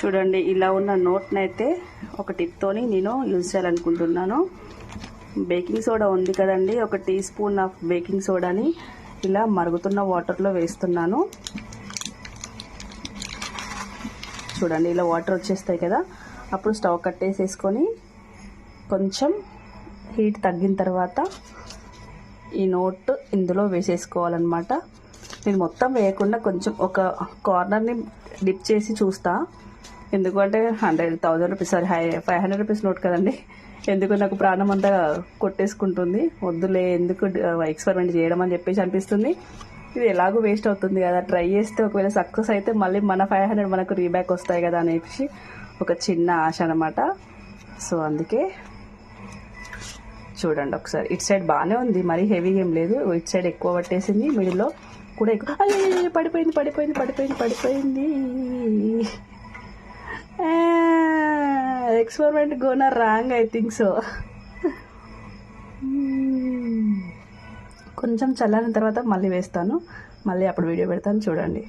చూడండి ఇలా ఉన్న నోట్ని అయితే ఒక టిప్తోని నేను యూజ్ చేయాలనుకుంటున్నాను. బేకింగ్ సోడా ఉంది కదండి ఒక టీ స్పూన్ ఆఫ్ బేకింగ్ సోడాని ఇలా మరుగుతున్న వాటర్లో వేస్తున్నాను. చూడండి ఇలా వాటర్ వచ్చేస్తాయి కదా అప్పుడు స్టవ్ కట్టేసేసుకొని కొంచెం హీట్ తగ్గిన తర్వాత ఈ నోట్ ఇందులో వేసేసుకోవాలన్నమాట. నేను మొత్తం వేయకుండా కొంచెం ఒక కార్నర్ని డిప్ చేసి చూస్తా. ఎందుకంటే hundred thousand rupees sorry hi five hundred rupees note కదండి. ఎందుకు నాకు ప్రాణం అంతా కొట్టేసుకుంటుంది? వద్దులే ఎందుకు ఎక్స్పెరిమెంట్ చేయడం అని చెప్పేసి అనిపిస్తుంది. ఇది ఎలాగో వేస్ట్ అవుతుంది కదా. ట్రై చేస్తే ఒకవేళ సక్సెస్ అయితే మళ్ళీ మన ఫైవ్ హండ్రెడ్ మనకు రీబ్యాక్ వస్తాయి కదా అనేసి ఒక చిన్న ఆశ అనమాట సో అందుకే చూడండి ఒకసారి. ఇటు సైడ్ బాగానే ఉంది మరీ హెవీ ఏం లేదు. ఇటు సైడ్ ఎక్కువ పట్టేసింది మిడిల్లో కూడా ఎక్కువ. పడిపోయింది పడిపోయింది పడిపోయింది పడిపోయింది. Experiment gone wrong I think so కొంచెం చల్లారిన తర్వాత మళ్ళీ వేస్తాను. మళ్ళీ అప్పుడు వీడియో పెడతాను చూడండి.